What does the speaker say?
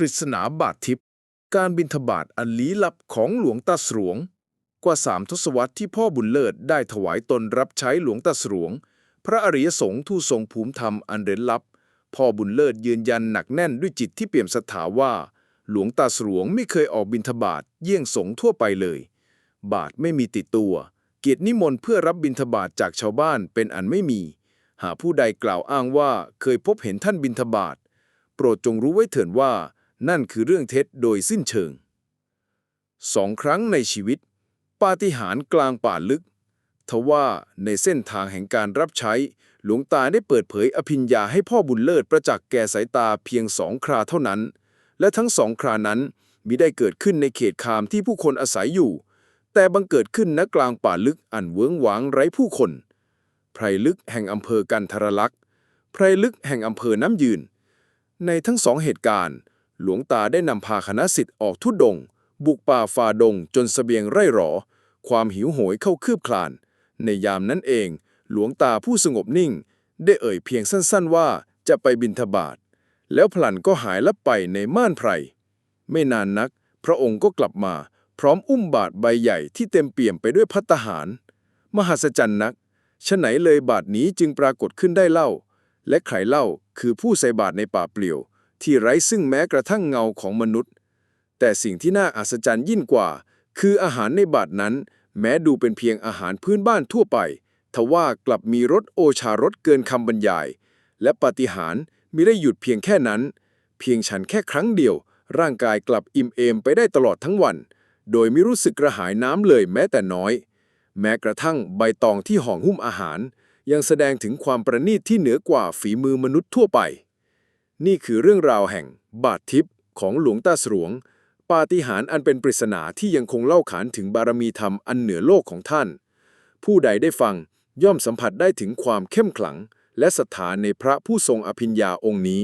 ปริศนาบาททิพย์การบินทบาทอันลี้ลับของหลวงตาสรวง กว่าสามทศวรรษที่พ่อบุญเลิศได้ถวายตนรับใช้หลวงตาสรวง พระอริยสงฆ์ทูตทรงภูมิธรรมอันเร้นลับ พ่อบุญเลิศยืนยันหนักแน่นด้วยจิตที่เปี่ยมศรัทธาว่า หลวงตาสรวงไม่เคยออกบิณฑบาตเยี่ยงสงฆ์ทั่วไปเลย บาทไม่มีติดตัว เกียรตินิมนต์เพื่อรับบิณฑบาตจากชาวบ้านเป็นอันไม่มี หากผู้ใดกล่าวอ้างว่าเคยพบเห็นท่านบิณฑบาตโปรดจงรู้ไว้เถิดว่า นั่นคือเรื่องเท็จโดยสิ้นเชิงสองครั้งในชีวิต ปาฏิหาริย์กลางป่าลึก ทว่าในเส้นทางแห่งการรับใช้ หลวงตาได้เปิดเผยอภิญญาให้พ่อบุญเลิศประจักษ์แก่สายตาเพียงสองคราเท่านั้น และทั้งสองครานั้นมิได้เกิดขึ้นในเขตคามที่ผู้คนอาศัยอยู่ แต่บังเกิดขึ้นณกลางป่าลึกอันเวิ้งว้างไร้ผู้คน ไพรลึกแห่งอำเภอกันทรลักษ์ไพรลึกแห่งอำเภอน้ำยืน ในทั้งสองเหตุการณ์ หลวงตาได้นำพาคณะสิทธิ์ออกทุดดง บุกป่าฝ่าดงจนสเสบียงไร่หรอ ความหิวโหยเข้าคืบคลาน ในยามนั้นเอง หลวงตาผู้สงบนิ่ง ได้เอ่ยเพียงสั้นๆว่าจะไปบินทบาทแล้วพลันก็หายลับไปในม่านไพร ไม่นานนัก พระองค์ก็กลับมา พร้อมอุ้มบาทใบใหญ่ที่เต็มเปี่ยมไปด้วยพัตหาร มหัศจรรย์นักฉะไหนเลยบาทนี้จึงปรากฏขึ้นได้เล่า และใครเล่าคือผู้ใส่บาตรในป่าเปลี่ยว ที่ไร้ซึ่งแม้กระทั่งเงาของมนุษย์ แต่สิ่งที่น่าอัศจรรย์ยิ่งกว่า คืออาหารในบาทนั้น แม้ดูเป็นเพียงอาหารพื้นบ้านทั่วไป ทว่ากลับมีรสโอชารสเกินคำบรรยาย และปาฏิหาริย์มิได้หยุดเพียงแค่นั้น เพียงฉันแค่ครั้งเดียว ร่างกายกลับอิ่มเอมไปได้ตลอดทั้งวัน โดยไม่รู้สึกกระหายน้ำเลยแม้แต่น้อย แม้กระทั่งใบตองที่ห่อหุ้มอาหาร ยังแสดงถึงความประณีตที่เหนือกว่าฝีมือมนุษย์ทั่วไป นี่คือเรื่องราวแห่งบาททิพย์ของหลวงตาสรวง ปาฏิหาริย์อันเป็นปริศนาที่ยังคงเล่าขานถึงบารมีธรรมอันเหนือโลกของท่าน ผู้ใดได้ฟังย่อมสัมผัสได้ถึงความเข้มขลัง และศรัทธาในพระผู้ทรงอภิญญาองค์นี้